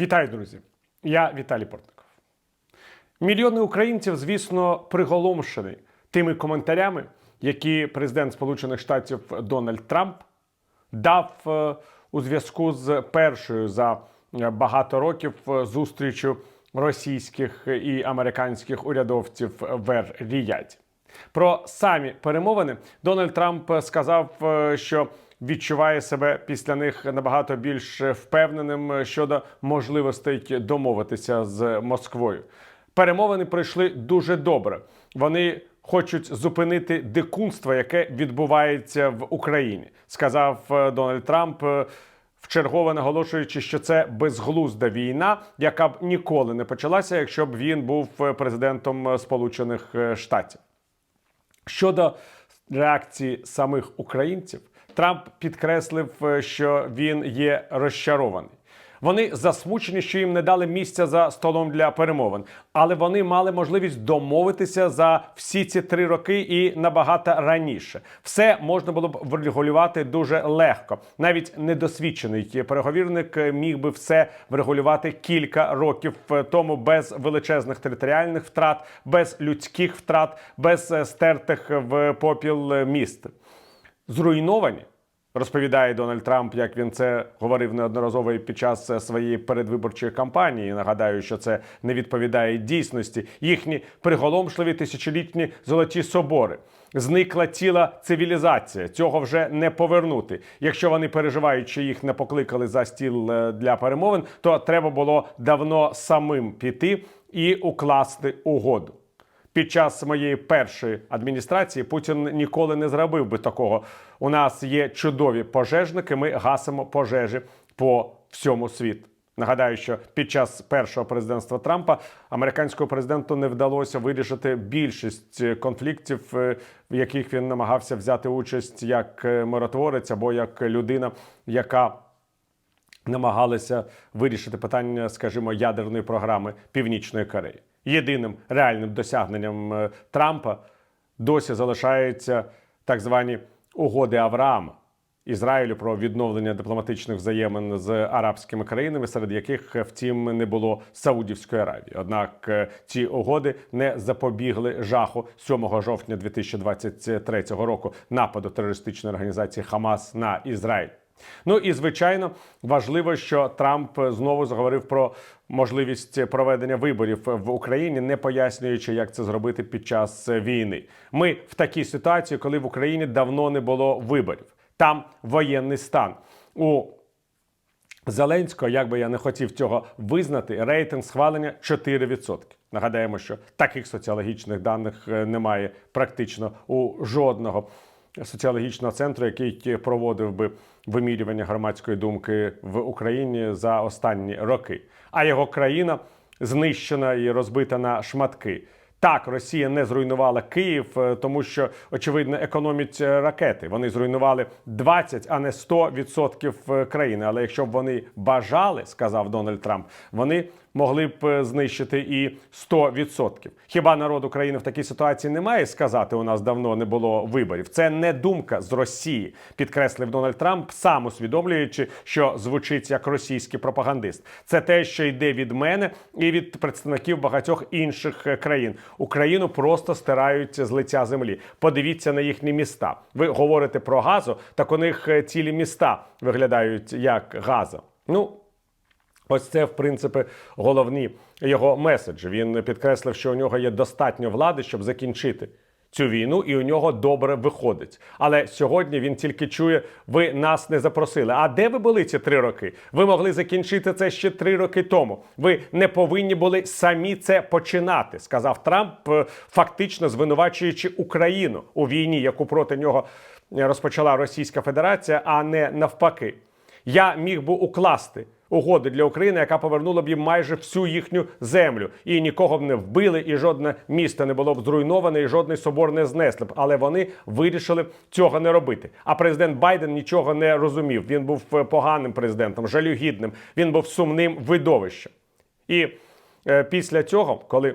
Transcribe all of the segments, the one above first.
Вітаю, друзі! Я Віталій Портников. Мільйони українців, звісно, приголомшені тими коментарями, які президент Сполучених Штатів Дональд Трамп дав е, у зв'язку з першою за е, багато років е, зустрічю російських і американських урядовців в Ер-Ріяді. Про самі перемовини Дональд Трамп сказав, що відчуває себе після них набагато більш впевненим щодо можливостей домовитися з Москвою. Перемовини пройшли дуже добре. Вони хочуть зупинити дикунство, яке відбувається в Україні, сказав е, Дональд Трамп. е, Вчергове наголошуючи, що це безглузда війна, яка б ніколи не почалася, якщо б він був е, президентом Сполучених Штатів. Щодо реакції самих українців, Трамп підкреслив, е, що він є розчарований. Вони засмучені, що їм не дали місця за столом для перемовин, але вони мали можливість домовитися за всі ці три роки і набагато раніше. Все можна було б врегулювати дуже легко. Навіть недосвідчений переговірник міг би все врегулювати кілька років тому без величезних територіальних втрат, без людських втрат, без е, стертих в попіл міст. Зруйновані Розповідає Дональд Трамп, як він це говорив неодноразово і під час е, своєї передвиборчої кампанії. Нагадаю, що це не відповідає дійсності. Їхні приголомшливі тисячолітні золоті собори. Зникла ціла цивілізація. Цього вже не повернути. Якщо вони переживають, що їх не покликали за стіл е, для перемовин, то треба було давно самим піти і укласти угоду. Під час моєї першої адміністрації Путін ніколи не зробив би такого. У нас є чудові пожежники. Ми гасимо пожежі по всьому світу. Нагадаю, що під час першого президентства Трампа американському президенту не вдалося вирішити більшість конфліктів, е, в яких він намагався взяти участь як е, миротворець або як людина, яка намагалися вирішити питання, скажімо, ядерної програми Північної Кореї. Єдиним реальним досягненням е, Трампа досі залишаються так звані угоди Авраама Ізраїлю про відновлення дипломатичних взаємин з арабськими країнами, серед яких, е, втім, не було Саудівської Аравії. Однак е, ці угоди не запобігли жаху 7 жовтня 2023 року нападу терористичної організації Хамас на Ізраїль. Ну і звичайно важливо, що Трамп знову заговорив про можливість проведення виборів в Україні, не пояснюючи, як це зробити під час війни. Ми в такій ситуації, коли в Україні давно не було виборів. Там воєнний стан у Зеленського, як би я не хотів цього визнати, рейтинг схвалення 4%. Нагадаємо, що таких соціологічних даних е, немає практично у жодного соціологічного центру, який проводив би вимірювання громадської думки в Україні за останні роки. А його країна знищена і розбита на шматки. Так, Росія не зруйнувала Київ, е, тому що очевидно економять е, ракети. Вони зруйнували 20, а не 100% е, країни. Але якщо б вони бажали, сказав Дональд Трамп, вони могли б е, знищити і 100%. Хіба народ України в такій ситуації не має сказати? У нас давно не було виборів. Це не думка з Росії, підкреслив Дональд Трамп, сам усвідомлюючи, що звучить як російський пропагандист. Це те, що йде від мене і від представників багатьох інших е, країн. Україну просто стирають з лиця землі. Подивіться на їхні міста. Ви говорите про газу, так у них е, цілі міста виглядають як газа. Ну. Ось це, в принципі, головні його меседжі. Він підкреслив, що у нього є достатньо влади, щоб закінчити цю війну, і у нього добре виходить. Але сьогодні він тільки чує: ви нас не запросили. А де ви були ці три роки? Ви могли закінчити це ще три роки тому. Ви не повинні були самі це починати, сказав Трамп, е, фактично звинувачуючи Україну у війні, яку проти нього розпочала Російська Федерація, а не навпаки. Я міг би укласти угоду для України, яка повернула б їм майже всю їхню землю, і нікого б не вбили, і жодне місто не було б зруйноване, і жодний собор не знесли б. Але вони вирішили цього не робити. А президент Байден нічого не розумів. Він був е, поганим президентом, жалюгідним. Він був сумним видовищем. І е, після цього, коли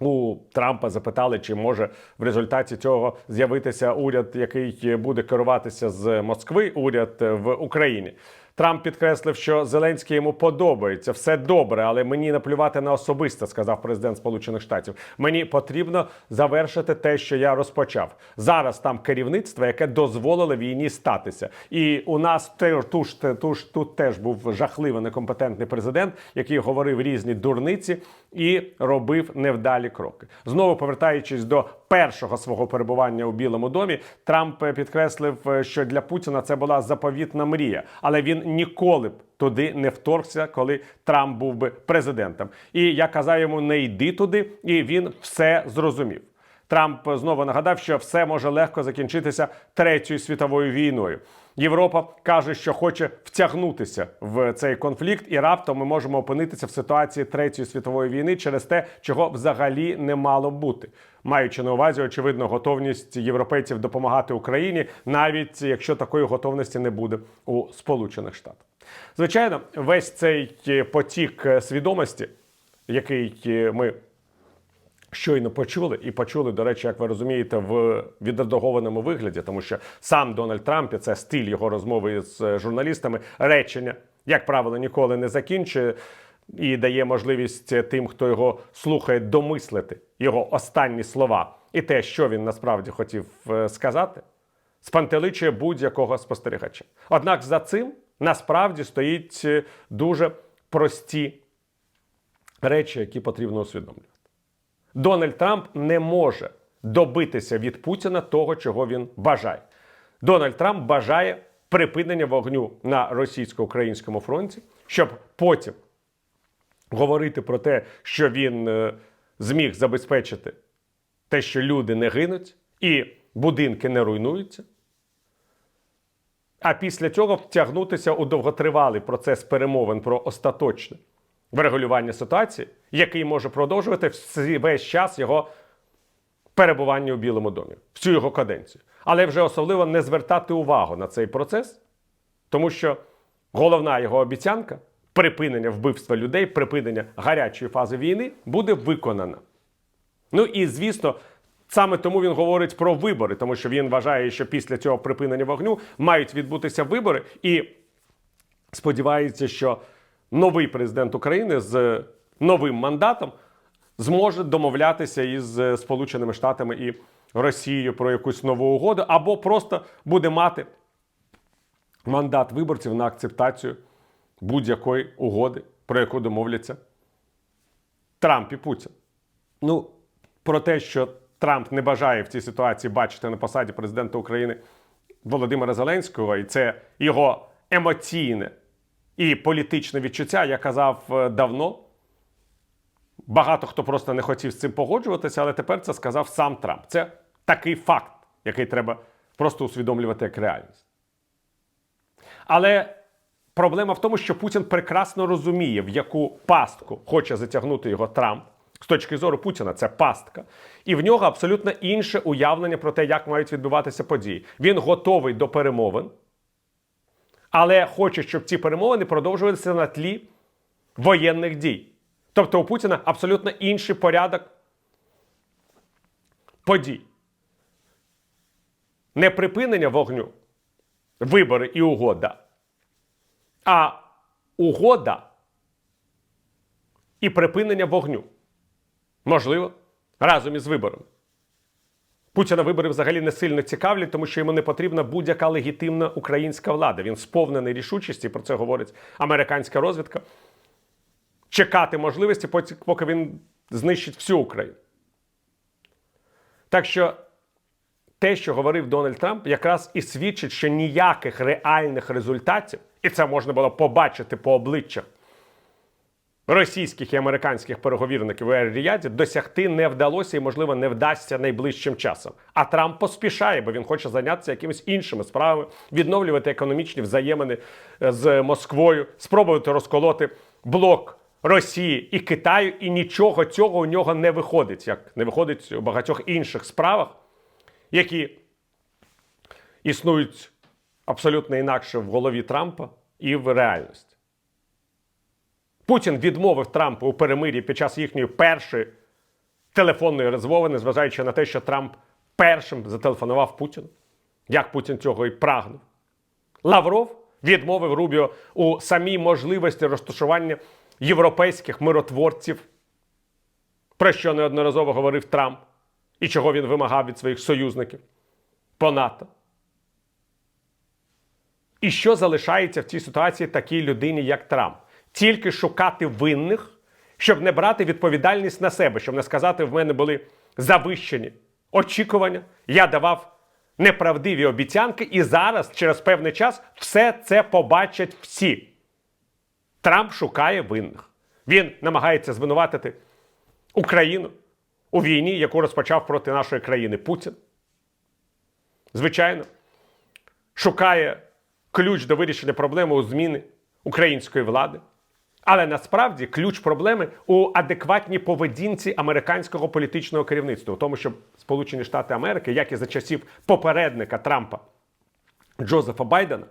у Трампа запитали, чи може в результаті цього з'явитися уряд, який буде керуватися з Москви, уряд в Україні. Трамп підкреслив, що Зеленський йому подобається, все добре, але мені наплювати на особисте, сказав президент Сполучених Штатів. Мені потрібно завершити те, що я розпочав. Зараз там керівництво, яке дозволило війні статися. І у нас туж, туж, тут теж був жахливо некомпетентний президент, який говорив різні дурниці і робив невдалі кроки. Знову повертаючись до першого свого перебування у Білому домі, Трамп підкреслив, е, що для Путіна це була заповітна мрія, але він ніколи б туди не вторгся, коли Трамп був би президентом. І я казав йому не йди туди, і він все зрозумів. Трамп знову нагадав, що все може легко закінчитися третьою світовою війною. Європа каже, що хоче втягнутися в цей конфлікт, і раптом ми можемо опинитися в ситуації третьої світової війни через те, чого взагалі не мало бути, маючи на увазі очевидно готовність європейців допомагати Україні, навіть якщо такої готовності не буде у Сполучених Штатах. Звичайно, весь цей потік свідомості, який ми щойно почули, і почули, до речі, як ви розумієте, в відредагованому вигляді, тому що сам Дональд Трамп, і це стиль його розмови з е, журналістами, речення, як правило, ніколи не закінчує і дає можливість тим, хто його слухає, домислити його останні слова і те, що він насправді хотів е, сказати, спантеличує будь-якого спостерігача. Однак за цим насправді стоїть е, дуже прості речі, які потрібно усвідомлювати. Дональд Трамп не може добитися від Путіна того, чого він бажає. Дональд Трамп бажає припинення вогню на російсько-українському фронті, щоб потім говорити про те, що він е, зміг забезпечити те, що люди не гинуть і будинки не руйнуються. А після цього втягнутися у довготривалий процес перемовин про остаточне врегулювання ситуації, який може продовжувати весь час його перебування у Білому домі, всю його каденцію. Але вже особливо не звертати увагу на цей процес, тому що головна його обіцянка припинення вбивства людей, припинення гарячої фази війни буде виконана. Ну і звісно, саме тому він говорить про вибори, тому що він вважає, що після цього припинення вогню мають відбутися вибори, і сподівається, що новий президент України з новим мандатом зможе домовлятися із е, Сполученими Штатами і Росією про якусь нову угоду, або просто буде мати мандат виборців на акцептацію будь-якої угоди, про яку домовляться Трамп і Путін. Ну, про те, що Трамп не бажає в цій ситуації бачити на посаді президента України Володимира Зеленського, і це його емоційне і політичне відчуття, я казав е, давно. Багато хто просто не хотів з цим погоджуватися, але тепер це сказав сам Трамп. Це такий факт, який треба просто усвідомлювати як реальність. Але проблема в тому, що Путін прекрасно розуміє, в яку пастку хоче затягнути його Трамп. З точки зору Путіна це пастка, і в нього абсолютно інше уявлення про те, як мають відбуватися події. Він готовий до перемовин, але хоче, щоб ці перемовини продовжувалися на тлі воєнних дій. Тобто у Путіна абсолютно інший порядок подій. Не припинення вогню, вибори і угода, а угода і припинення вогню. Можливо, разом із виборами. Путіна вибори взагалі не сильно цікавлять, тому що йому не потрібна будь-яка легітимна українська влада. Він сповнений рішучості, про це говорить американська розвідка. Чекати можливості, поки- він знищить всю Україну. Так що те, що говорив Дональд Трамп, якраз і свідчить, що ніяких реальних результатів, і це можна було побачити по обличчях російських і американських переговірників у Ер-Ріяді досягти не вдалося і, можливо, не вдасться найближчим часом. А Трамп поспішає, бо він хоче зайнятися якимись іншими справами, відновлювати економічні взаємини е, з Москвою, спробувати розколоти блок Росії і Китаю, і нічого цього у нього не виходить, як не виходить у багатьох інших справах, які існують абсолютно інакше в голові Трампа і в реальності. Путін відмовив Трампу у перемир'ї під час їхньої першої телефонної розмови, незважаючи на те, що Трамп першим зателефонував Путіну, як Путін цього і прагнув. Лавров відмовив Рубіо у самій можливості розташування європейських миротворців, про що неодноразово говорив Трамп, і чого він вимагав від своїх союзників по НАТО. І що залишається в цій ситуації такій людині, як Трамп? Тільки шукати винних, щоб не брати відповідальність на себе, щоб не сказати, в мене були завищені очікування, я давав неправдиві обіцянки, і зараз, через певний час, все це побачать всі. Трамп шукає винних. Він намагається звинуватити Україну у війні, яку розпочав проти нашої країни Путін. Звичайно, шукає ключ до вирішення проблеми у зміни української влади. Але насправді ключ проблеми у адекватній поведінці американського політичного керівництва, у тому, щоб Сполучені Штати Америки, як і за часів попередника Трампа Джозефа Байдена,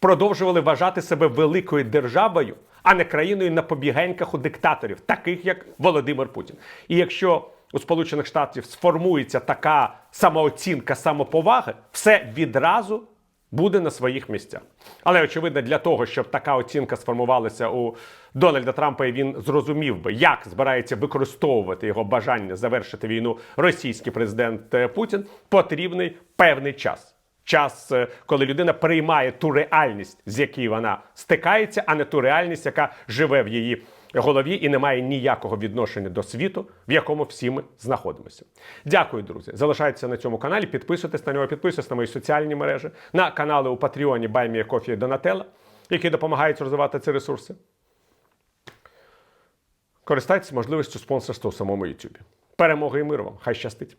продовжували вважати себе великою державою, а не країною на побігеньках у диктаторів, таких як Володимир Путін. І якщо у Сполучених Штатів сформується така самооцінка самоповаги, все відразу буде на своїх місцях. Але очевидно, для того, щоб така оцінка сформувалася у Дональда Трампа, і він зрозумів би, як збирається використовувати його бажання завершити війну російський президент е, Путін, потрібний певний час. Час, е, коли людина приймає ту реальність, з якою вона стикається, а не ту реальність, яка живе в її голові і не має ніякого відношення до світу, в якому всі ми знаходимося. Дякую, друзі. Залишайтеся на цьому каналі, підписуйтесь на нього, підписуйтесь на мої соціальні мережі, на канали у Патреоні Баймія Кофі і Донателла, які допомагають розвивати ці ресурси. Користайтеся можливістю спонсорства у самому YouTube. Перемоги і миру вам! Хай щастить!